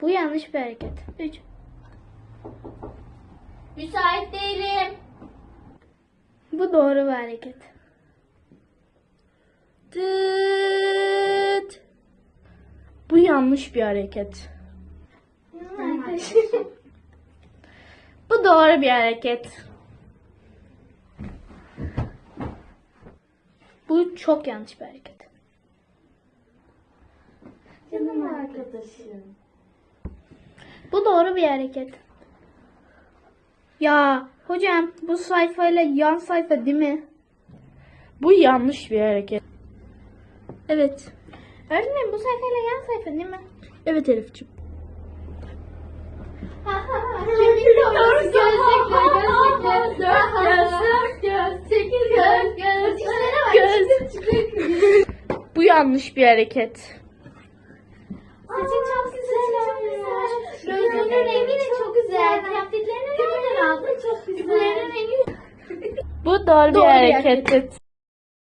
Bu yanlış bir hareket. 3. Müsait değilim. Bu doğru bir hareket. Tıt. Bu yanlış bir hareket. Bu doğru bir hareket. Bu çok yanlış bir hareket. Canım arkadaşım. Bu doğru bir hareket. Ya hocam bu sayfayla yan sayfa değil mi? Bu yanlış bir hareket. Evet. Öğretmenim bu sayfayla yan sayfa değil mi? Evet Elif'ciğim. Doğru gözlükler, gözlükler, göz, göz, çekil göz, göz, Göz. Bu yanlış bir hareket. Saçın çok güzel olmuş. Gözlüğünün rengi de çok güzel. Kıyafetlerini nereden aldın? Çok güzel. rengi Bu doğru, Doğru bir bir hareket.